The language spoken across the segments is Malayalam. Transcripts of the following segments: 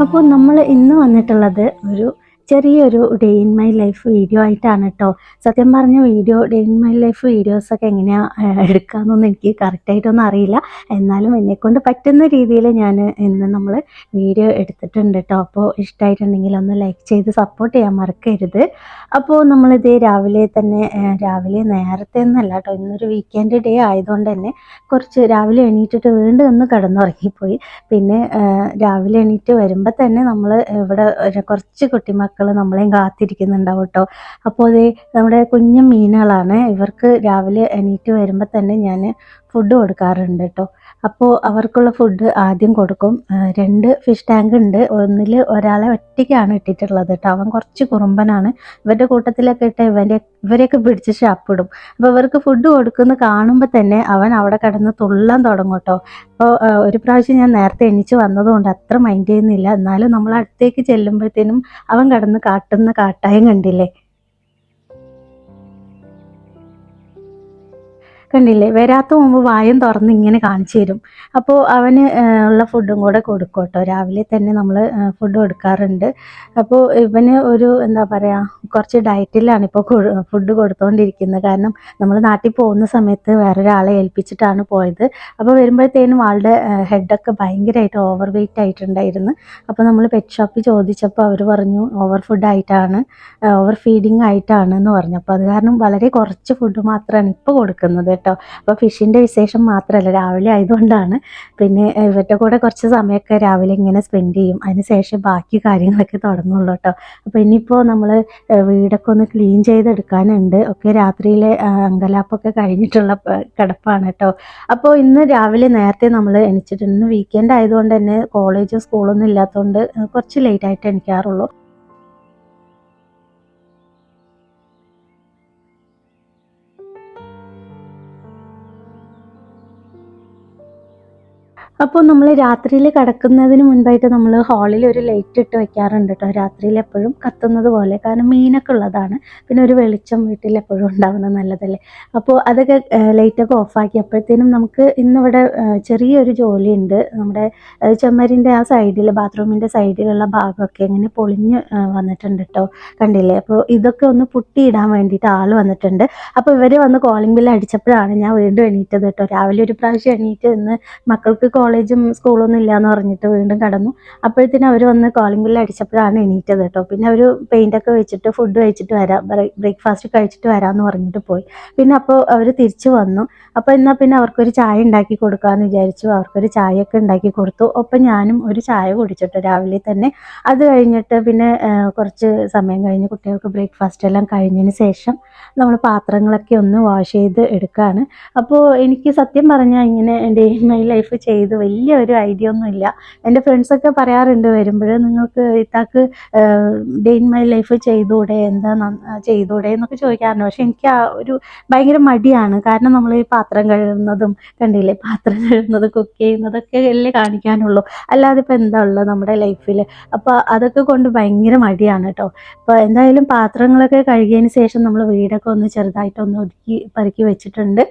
അപ്പോൾ നമ്മൾ ഇന്ന് വന്നിട്ടുള്ളത് ഒരു ചെറിയൊരു day in my life video ആയിട്ടാണ് കേട്ടോ സത്യം പറഞ്ഞ video day in my life വീഡിയോസൊക്കെ എങ്ങനെയാണ് എടുക്കാമെന്നൊന്നും എനിക്ക് കറക്റ്റായിട്ടൊന്നും അറിയില്ല. എന്നാലും എന്നെക്കൊണ്ട് പറ്റുന്ന രീതിയിൽ ഞാൻ ഇന്ന് നമ്മൾ വീഡിയോ എടുത്തിട്ടുണ്ട് കേട്ടോ അപ്പോൾ ഇഷ്ടമായിട്ടുണ്ടെങ്കിൽ ഒന്ന് ലൈക്ക് ചെയ്ത് സപ്പോർട്ട് ചെയ്യാൻ മറക്കരുത്. അപ്പോൾ നമ്മളിത് രാവിലെ തന്നെ രാവിലെ നേരത്തെ ഒന്നല്ല കേട്ടോ ഇന്നൊരു വീക്കെൻഡ് ഡേ ആയതുകൊണ്ട് തന്നെ കുറച്ച് രാവിലെ എണീറ്റിട്ട് വീണ്ടും ഒന്ന് കിടന്നുറങ്ങിപ്പോയി. പിന്നെ രാവിലെ എണീറ്റ് വരുമ്പോൾ തന്നെ നമ്മൾ ഇവിടെ കുറച്ച് കുട്ടിമക്കൾ നമ്മളെയും കാത്തിരിക്കുന്നുണ്ടാവും കേട്ടോ അപ്പോൾ അതേ നമ്മുടെ കുഞ്ഞു മീനുകളാണ്. ഇവർക്ക് രാവിലെ എണീറ്റ് വരുമ്പോൾ തന്നെ ഞാൻ ഫുഡ് കൊടുക്കാറുണ്ട് കേട്ടോ അപ്പോൾ അവർക്കുള്ള ഫുഡ് ആദ്യം കൊടുക്കും. രണ്ട് ഫിഷ് ടാങ്ക് ഉണ്ട്. ഒന്നിൽ ഒരാളെ ഒറ്റയ്ക്കാണ് ഇട്ടിട്ടുള്ളത് കേട്ടോ. അവൻ കുറച്ച് കുറുമ്പനാണ്. ഇവരുടെ കൂട്ടത്തിലൊക്കെ ഇട്ട് ഇവന്റെ ഇവരെയൊക്കെ പിടിച്ച് ഷാപ്പിടും അപ്പോൾ ഇവർക്ക് ഫുഡ് കൊടുക്കുന്ന കാണുമ്പോൾ തന്നെ അവൻ അവിടെ കിടന്ന് തുള്ളാൻ തുടങ്ങും കേട്ടോ. അപ്പോൾ ഒരു പ്രാവശ്യം ഞാൻ നേരത്തെ എണീച്ച് വന്നതുകൊണ്ട് അത്ര മൈൻഡ് ചെയ്യുന്നില്ല. എന്നാലും നമ്മൾ അടുത്തേക്ക് ചെല്ലുമ്പോഴത്തേനും അവൻ കിടന്ന് കാട്ടുന്ന കാട്ടായം കണ്ടില്ലേ? കണ്ടില്ലേ? വരാത്ത മുമ്പ് വായും തുറന്ന് ഇങ്ങനെ കാണിച്ചു തരും. അപ്പോൾ അവന് ഉള്ള ഫുഡും കൂടെ കൊടുക്കും കേട്ടോ രാവിലെ തന്നെ നമ്മൾ ഫുഡ് കൊടുക്കാറുണ്ട്. അപ്പോൾ ഇവന് ഒരു എന്താ പറയുക കുറച്ച് ഡയറ്റിലാണ് ഇപ്പോൾ ഫുഡ് കൊടുത്തുകൊണ്ടിരിക്കുന്നത് കാരണം നമ്മൾ നാട്ടിൽ പോകുന്ന സമയത്ത് വേറൊരാളെ ഏൽപ്പിച്ചിട്ടാണ് പോയത്. അപ്പോൾ വരുമ്പോഴത്തേനും ആളുടെ ഹെഡൊക്കെ ഭയങ്കരമായിട്ട് ഓവർ വെയിറ്റ് ആയിട്ടുണ്ടായിരുന്നു. അപ്പോൾ നമ്മൾ പെറ്റ് ഷോപ്പിൽ ചോദിച്ചപ്പോൾ അവർ പറഞ്ഞു ഓവർ ഫുഡ് ആയിട്ടാണ് ഓവർ ഫീഡിങ് ആയിട്ടാണ് എന്ന് പറഞ്ഞു. അപ്പോൾ അത് കാരണം വളരെ കുറച്ച് ഫുഡ് മാത്രമാണ് ഇപ്പോൾ കൊടുക്കുന്നത് കേട്ടോ. അപ്പോൾ ഫിഷിന്റെ വിശേഷം മാത്രമല്ല രാവിലെ ആയതുകൊണ്ടാണ്. പിന്നെ ഇവരുടെ കൂടെ കുറച്ച് സമയമൊക്കെ രാവിലെ ഇങ്ങനെ സ്പെൻഡ് ചെയ്യും. അതിനുശേഷം ബാക്കി കാര്യങ്ങളൊക്കെ തുടങ്ങുള്ളൂ കേട്ടോ. അപ്പോൾ ഇനിയിപ്പോൾ നമ്മൾ വീടൊക്കെ ഒന്ന് ക്ലീൻ ചെയ്തെടുക്കാനുണ്ട്. ഒക്കെ രാത്രിയിലെ അങ്കലാപ്പൊക്കെ കഴിഞ്ഞിട്ടുള്ള കിടപ്പാണ് കേട്ടോ. അപ്പോൾ ഇന്ന് രാവിലെ നേരത്തെ നമ്മൾ എണിച്ചിട്ടുണ്ട് ഇന്ന് വീക്കെൻഡ് ആയതുകൊണ്ട് തന്നെ കോളേജും സ്കൂളൊന്നും ഇല്ലാത്തതുകൊണ്ട് കുറച്ച് ലേറ്റ് ആയിട്ട് എണിക്കാറുള്ളൂ. അപ്പോൾ നമ്മൾ രാത്രിയിൽ കിടക്കുന്നതിന് മുൻപായിട്ട് നമ്മൾ ഹാളിൽ ഒരു ലൈറ്റ് ഇട്ട് വെക്കാറുണ്ട് കേട്ടോ രാത്രിയിൽ എപ്പോഴും കത്തുന്നത് പോലെ. കാരണം മീനൊക്കെ ഉള്ളതാണ്. പിന്നെ ഒരു വെളിച്ചം വീട്ടിൽ എപ്പോഴും ഉണ്ടാവുന്നത് നല്ലതല്ലേ? അപ്പോൾ അതൊക്കെ ലൈറ്റൊക്കെ ഓഫാക്കി അപ്പോഴത്തേനും നമുക്ക് ഇന്നിവിടെ ചെറിയൊരു ജോലിയുണ്ട്. നമ്മുടെ ചെമ്മരിന്റെ ആ സൈഡിൽ ബാത്റൂമിന്റെ സൈഡിലുള്ള ഭാഗമൊക്കെ ഇങ്ങനെ പൊളിഞ്ഞ് വന്നിട്ടുണ്ട് കേട്ടോ കണ്ടില്ലേ? അപ്പോൾ ഇതൊക്കെ ഒന്ന് പുട്ടിയിടാൻ വേണ്ടിയിട്ട് ആൾ വന്നിട്ടുണ്ട്. അപ്പോൾ ഇവർ വന്ന് കോളിംഗ് ബില്ല് അടിച്ചപ്പോഴാണ് ഞാൻ വീണ്ടും എണീറ്റത് കേട്ടോ രാവിലെ ഒരു പ്രാവശ്യം എണീറ്റ് ഇന്ന് മക്കൾക്ക് കോളേജും സ്കൂളൊന്നും ഇല്ലയെന്ന് പറഞ്ഞിട്ട് വീണ്ടും കടന്നു. അപ്പോഴത്തേനും അവർ വന്ന് കോളിംഗ് ബില്ല് അടിച്ചപ്പോഴാണ് എണീറ്റത് കേട്ടോ. പിന്നെ അവർ പെയിന്റൊക്കെ വെച്ചിട്ട് ഫുഡ് കഴിച്ചിട്ട് വരാം. ബ്രേക്ക്ഫാസ്റ്റ് കഴിച്ചിട്ട് വരാമെന്ന് പറഞ്ഞിട്ട് പോയി. പിന്നെ അപ്പോൾ അവർ തിരിച്ചു വന്നു. അപ്പോൾ എന്നാൽ പിന്നെ അവർക്കൊരു ചായ ഉണ്ടാക്കി കൊടുക്കാമെന്ന് വിചാരിച്ചു. അവർക്കൊരു ചായയൊക്കെ ഉണ്ടാക്കി കൊടുത്തു. ഒപ്പം ഞാനും ഒരു ചായ കുടിച്ചിട്ട് രാവിലെ തന്നെ. അത് കഴിഞ്ഞിട്ട് പിന്നെ കുറച്ച് സമയം കഴിഞ്ഞ് കുട്ടികൾക്ക് ബ്രേക്ക്ഫാസ്റ്റ് എല്ലാം കഴിഞ്ഞതിന് ശേഷം നമ്മൾ പാത്രങ്ങളൊക്കെ ഒന്ന് വാഷ് ചെയ്ത് എടുക്കുകയാണ് അപ്പോൾ എനിക്ക് സത്യം പറഞ്ഞാൽ ഇങ്ങനെ ഡേ മൈ ലൈഫ് ചെയ്ത് വലിയ ഒരു ഐഡിയ ഒന്നും ഇല്ല. എന്റെ ഫ്രണ്ട്സൊക്കെ പറയാറുണ്ട് വരുമ്പോൾ നിങ്ങൾക്ക് ഇത്താക്ക് ഡേ ഇൻ മൈ ലൈഫ് ചെയ്തൂടെ എന്താ ചെയ്തൂടെ എന്നൊക്കെ ചോദിക്കാറുണ്ട്. പക്ഷെ എനിക്ക് ആ ഒരു ഭയങ്കര മടിയാണ്. കാരണം നമ്മൾ ഈ പാത്രം കഴുകുന്നതും കണ്ടില്ലേ? പാത്രം കഴുകുന്നതും കുക്ക് ചെയ്യുന്നതൊക്കെ അല്ലേ കാണിക്കാനുള്ളൂ. അല്ലാതെ ഇപ്പോൾ എന്താ ഉള്ളത് നമ്മുടെ ലൈഫിൽ അപ്പോൾ അതൊക്കെ കൊണ്ട് ഭയങ്കര മടിയാണ് കേട്ടോ അപ്പോൾ എന്തായാലും പാത്രങ്ങളൊക്കെ കഴുകിയതിന് ശേഷം നമ്മൾ വീടൊക്കെ ഒന്ന് ചെറുതായിട്ടൊന്ന് ഒതുക്കി പെറുക്കി വെച്ചിട്ടുണ്ട്.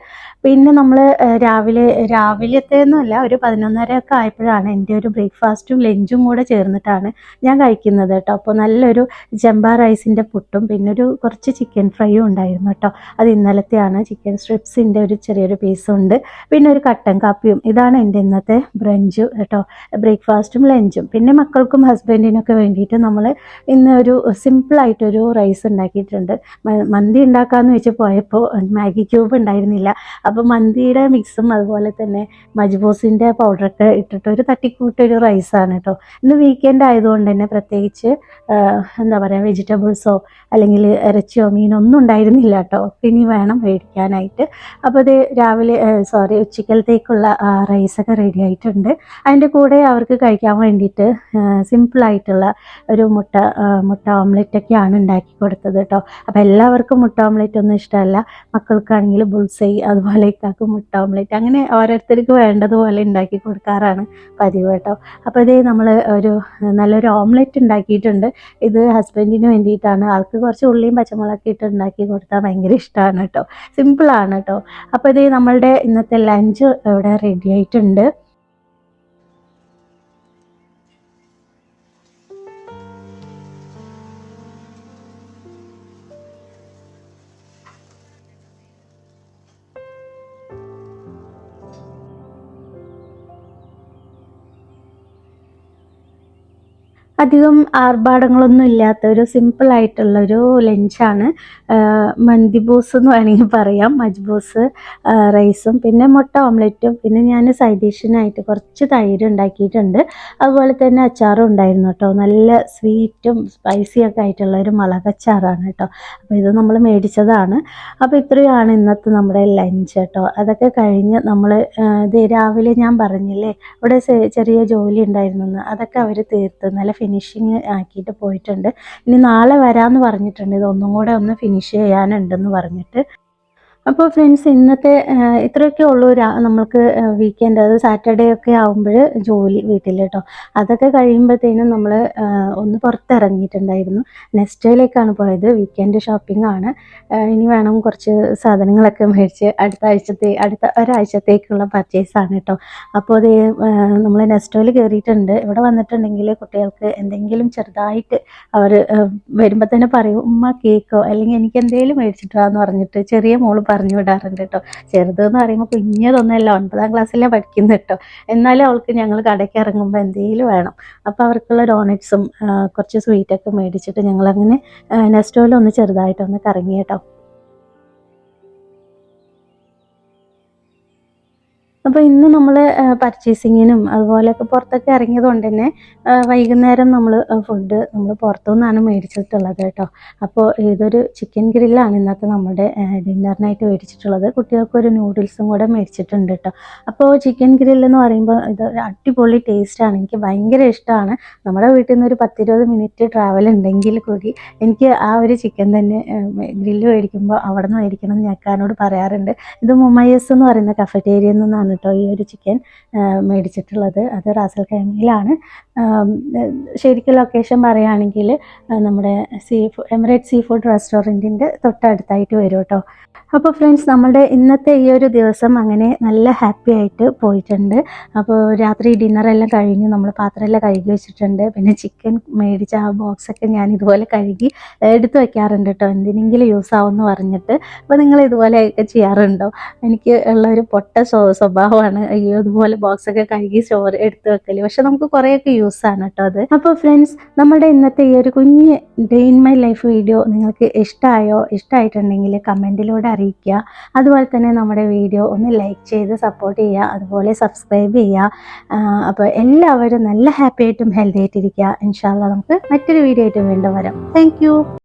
പിന്നെ നമ്മൾ രാവിലെ രാവിലത്തെ ഒന്നുമല്ല ഒരു പതിനൊന്നര ഒക്കെ ആയപ്പോഴാണ് എന്റെ ഒരു ബ്രേക്ക്ഫാസ്റ്റും ലഞ്ചും കൂടെ ചേർന്നിട്ടാണ് ഞാൻ കഴിക്കുന്നത് കേട്ടോ. അപ്പോൾ നല്ലൊരു ജമ്പ റൈസിന്റെ പുട്ടും പിന്നെ ഒരു കുറച്ച് ചിക്കൻ ഫ്രൈയും ഉണ്ടായിരുന്നു കേട്ടോ. അത് ഇന്നലത്തെയാണ് ചിക്കൻ സ്ട്രിപ്സിന്റെ ഒരു ചെറിയൊരു പീസും ഉണ്ട്. പിന്നെ ഒരു കട്ടൻ കാപ്പിയും. ഇതാണ് എന്റെ ഇന്നത്തെ ബ്രഞ്ച് കേട്ടോ. ബ്രേക്ക്ഫാസ്റ്റും ലഞ്ചും. പിന്നെ മക്കൾക്കും ഹസ്ബൻഡിനൊക്കെ വേണ്ടിയിട്ട് നമ്മൾ ഇന്ന് ഒരു സിമ്പിളായിട്ടൊരു റൈസ് ഉണ്ടാക്കിയിട്ടുണ്ട്. മന്തി ഉണ്ടാക്കാമെന്ന് വെച്ച് പോയപ്പോൾ മാഗി ക്യൂബ് ഉണ്ടായിരുന്നില്ല. അപ്പോൾ മന്തിയുടെ മിക്സും അതുപോലെ തന്നെ മജ്ബൂസിന്റെ പൗഡറൊക്കെ ഇട്ടിട്ട് ഒരു തട്ടിക്കൂട്ടൊരു റൈസാണ് കേട്ടോ. ഇന്ന് വീക്കെൻഡ് ആയതുകൊണ്ട് തന്നെ പ്രത്യേകിച്ച് എന്താ പറയുക വെജിറ്റബിൾസോ അല്ലെങ്കിൽ ഇറച്ചിയോ മീനോ ഒന്നും ഉണ്ടായിരുന്നില്ല കേട്ടോ. ഇനി വേണം മേടിക്കാനായിട്ട്. അപ്പോൾ ഇത് രാവിലെ സോറി ഉച്ചക്കലത്തേക്കുള്ള റൈസൊക്കെ റെഡി ആയിട്ടുണ്ട്. അതിന്റെ കൂടെ അവർക്ക് കഴിക്കാൻ വേണ്ടിയിട്ട് സിമ്പിളായിട്ടുള്ള ഒരു മുട്ട മുട്ട ഓംലെറ്റൊക്കെയാണ് ഉണ്ടാക്കി കൊടുത്തത് കേട്ടോ. അപ്പോൾ എല്ലാവർക്കും മുട്ട ഓംലെറ്റ് ഒന്നും ഇഷ്ടമല്ല. മക്കൾക്കാണെങ്കിൽ ബുൾസൈ അതുപോലെ ഇക്കാക്ക് മുട്ട ഓംലെറ്റ് അങ്ങനെ ഓരോരുത്തർക്ക് വേണ്ടതുപോലെ ഉണ്ടാക്കി കൊടുക്കാറാണ് പതിവ് കേട്ടോ. അപ്പോൾ ഇതേ നമ്മൾ ഒരു നല്ലൊരു ഓംലെറ്റ് ഉണ്ടാക്കിയിട്ടുണ്ട്. ഇത് ഹസ്ബൻഡിന് വേണ്ടിയിട്ടാണ്. ആൾക്ക് കുറച്ച് ഉള്ളിയും പച്ചമുളകൊക്കെ ഇട്ട് ഉണ്ടാക്കി കൊടുത്താൽ ഭയങ്കര ഇഷ്ടമാണ് കേട്ടോ. സിമ്പിളാണ് കേട്ടോ. അപ്പോൾ ഇതേ നമ്മളുടെ ഇന്നത്തെ ലഞ്ച് ഇവിടെ റെഡി ആയിട്ടുണ്ട്. അധികം ആർഭാടങ്ങളൊന്നും ഇല്ലാത്ത ഒരു സിമ്പിൾ ആയിട്ടുള്ള ഒരു ലഞ്ചാണ് മന്തിബൂസ് എന്ന് വേണമെങ്കിൽ പറയാം. മജ്ബൂസ് റൈസും പിന്നെ മുട്ട ഓംലെറ്റും പിന്നെ ഞാൻ സൈഡ് ഡിഷിനായിട്ട് കുറച്ച് തൈര് ഉണ്ടാക്കിയിട്ടുണ്ട്. അതുപോലെ തന്നെ അച്ചാറും ഉണ്ടായിരുന്നു കേട്ടോ. നല്ല സ്വീറ്റും സ്പൈസിയൊക്കെ ആയിട്ടുള്ള ഒരു മുളക് അച്ചാറാണ് കേട്ടോ. അപ്പോൾ ഇത് നമ്മൾ മേടിച്ചതാണ്. അപ്പോൾ ഇത്രയാണ് ഇന്നത്തെ നമ്മുടെ ലഞ്ച് കേട്ടോ. അതൊക്കെ കഴിഞ്ഞ് നമ്മൾ ഇത് രാവിലെ ഞാൻ പറഞ്ഞില്ലേ ഇവിടെ ചെറിയ ജോലി ഉണ്ടായിരുന്നു അതൊക്കെ അവർ തീർത്ത്. നല്ല ഫിനിഷിങ് ആക്കിയിട്ട് പോയിട്ടുണ്ട്. ഇനി നാളെ വരാമെന്ന് പറഞ്ഞിട്ടുണ്ട്. ഇതൊന്നും കൂടെ ഒന്ന് ഫിനിഷ് ചെയ്യാനുണ്ടെന്ന് പറഞ്ഞിട്ട്. അപ്പോൾ ഫ്രണ്ട്സ് ഇന്നത്തെ ഇത്രയൊക്കെ ഉള്ളൂ നമ്മൾക്ക് വീക്കെൻഡ് അത് സാറ്റർഡേ ഒക്കെ ആകുമ്പോൾ ജോലി വീട്ടിൽ കേട്ടോ അതൊക്കെ കഴിയുമ്പോഴത്തേനും നമ്മൾ ഒന്ന് പുറത്തിറങ്ങിയിട്ടുണ്ടായിരുന്നു. നെസ്റ്റേലേക്കാണ് പോയത്. വീക്കെൻഡ് ഷോപ്പിംഗ് ആണ്. ഇനി വേണം കുറച്ച് സാധനങ്ങളൊക്കെ മേടിച്ച് അടുത്ത ആഴ്ചത്തെ അടുത്ത ഒരാഴ്ചത്തേക്കുള്ള പർച്ചേസാണ് കേട്ടോ അപ്പോൾ അത് നമ്മൾ നെസ്റ്റോയിൽ കയറിയിട്ടുണ്ട് ഇവിടെ വന്നിട്ടുണ്ടെങ്കിൽ കുട്ടികൾക്ക് എന്തെങ്കിലും ചെറുതായിട്ട് അവർ വരുമ്പോൾ തന്നെ പറയും ഉമ്മ കേക്കോ? അല്ലെങ്കിൽ എനിക്ക് എന്തെങ്കിലും മേടിച്ചിട്ടാന്ന് പറഞ്ഞിട്ട് ചെറിയ മോൾ പറഞ്ഞു വിടാറുണ്ട് കേട്ടോ. ചെറുതെന്ന് പറയുമ്പോൾ കുഞ്ഞതൊന്നുമല്ല ഒൻപതാം ക്ലാസ്സിലെ പഠിക്കുന്നു കേട്ടോ. എന്നാലും അവൾക്ക് ഞങ്ങൾ കടയ്ക്ക് ഇറങ്ങുമ്പോൾ എന്തെങ്കിലും വേണം. അപ്പോൾ അവർക്കുള്ള ഡോണറ്റ്സും കുറച്ച് സ്വീറ്റൊക്കെ മേടിച്ചിട്ട് ഞങ്ങളങ്ങനെ നെസ്റ്റോയിൽ ഒന്ന് ചെറുതായിട്ടൊന്ന് കറങ്ങി കേട്ടോ. അപ്പോൾ ഇന്ന് നമ്മൾ പർച്ചേസിങ്ങിനും അതുപോലെയൊക്കെ പുറത്തൊക്കെ ഇറങ്ങിയത് കൊണ്ട് തന്നെ വൈകുന്നേരം നമ്മൾ ഫുഡ് നമ്മൾ പുറത്തുനിന്നാണ് മേടിച്ചിട്ടുള്ളത് കേട്ടോ. അപ്പോൾ ഇതൊരു ചിക്കൻ ഗ്രില്ലാണ് ഇന്നത്തെ നമ്മുടെ ഡിന്നറിനായിട്ട് മേടിച്ചിട്ടുള്ളത്. കുട്ടികൾക്ക് ഒരു നൂഡിൽസും കൂടെ മേടിച്ചിട്ടുണ്ട് കേട്ടോ. അപ്പോൾ ചിക്കൻ ഗ്രില്ല് എന്ന് പറയുമ്പോൾ ഇത് അടിപൊളി അടിപൊളി ടേസ്റ്റാണ് എനിക്ക് ഭയങ്കര ഇഷ്ടമാണ്. നമ്മുടെ വീട്ടിൽ നിന്ന് ഒരു പത്തിരുപത് മിനിറ്റ് ട്രാവൽ ഉണ്ടെങ്കിൽ കൂടി എനിക്ക് ആ ഒരു ചിക്കൻ തന്നെ ഗ്രില്ല് മേടിക്കുമ്പോൾ അവിടെ നിന്ന് മേടിക്കണം എന്ന് ഞക്കാനോട് പറയാറുണ്ട്. ഇത് മുമയസ് എന്ന് പറയുന്ന കഫറ്റേരിയയിൽ നിന്നാണ് കേട്ടോ ഈ ഒരു ചിക്കൻ മേടിച്ചിട്ടുള്ളത്. അത് റാസൽ കൈമയിലാണ് ശരിക്കും ലൊക്കേഷൻ പറയുകയാണെങ്കിൽ നമ്മുടെ സീ എമിറേറ്റ് സീ ഫുഡ് റെസ്റ്റോറന്റിന്റെ തൊട്ടടുത്തായിട്ട് വരും കേട്ടോ. അപ്പോൾ ഫ്രണ്ട്സ് നമ്മളുടെ ഇന്നത്തെ ഈ ഒരു ദിവസം അങ്ങനെ നല്ല ഹാപ്പി ആയിട്ട് പോയിട്ടുണ്ട്. അപ്പോൾ രാത്രി ഡിന്നറെല്ലാം കഴിഞ്ഞ് നമ്മൾ പാത്രമെല്ലാം കഴുകി വെച്ചിട്ടുണ്ട്. പിന്നെ ചിക്കൻ മേടിച്ച ആ ബോക്സൊക്കെ ഞാൻ ഇതുപോലെ കഴുകി എടുത്തു വെക്കാറുണ്ട് കേട്ടോ. എന്തിനെങ്കിലും യൂസ് ആവുമെന്ന് പറഞ്ഞിട്ട്. അപ്പോൾ നിങ്ങൾ ഇതുപോലെ ചെയ്യാറുണ്ടോ? എനിക്ക് ഉള്ള ഒരു പൊട്ട സ്വ- സ്വഭാവമാണ് ഈ ഇതുപോലെ ബോക്സൊക്കെ കഴുകി സ്റ്റോർ എടുത്ത് വെക്കൽ. പക്ഷെ നമുക്ക് കുറേയൊക്കെ യൂസ് ആണ് കേട്ടോ അത്. അപ്പോൾ ഫ്രണ്ട്സ് നമ്മുടെ ഇന്നത്തെ ഈ ഒരു കുഞ്ഞ് day in my life video നിങ്ങൾക്ക് ഇഷ്ടമായോ ഇഷ്ടമായിട്ടുണ്ടെങ്കിൽ കമന്റിലൂടെ അറിയിക്കുക. അതുപോലെ തന്നെ നമ്മുടെ വീഡിയോ ഒന്ന് ലൈക്ക് ചെയ്ത് സപ്പോർട്ട് ചെയ്യുക അതുപോലെ സബ്സ്ക്രൈബ് ചെയ്യുക. അപ്പോൾ എല്ലാവരും നല്ല ഹാപ്പി ആയിട്ടും ഹെൽത്തി ആയിട്ടിരിക്കുക. ഇൻഷാല്ല നമുക്ക് മറ്റൊരു വീഡിയോ ആയിട്ട് വീണ്ടും വരാം. താങ്ക്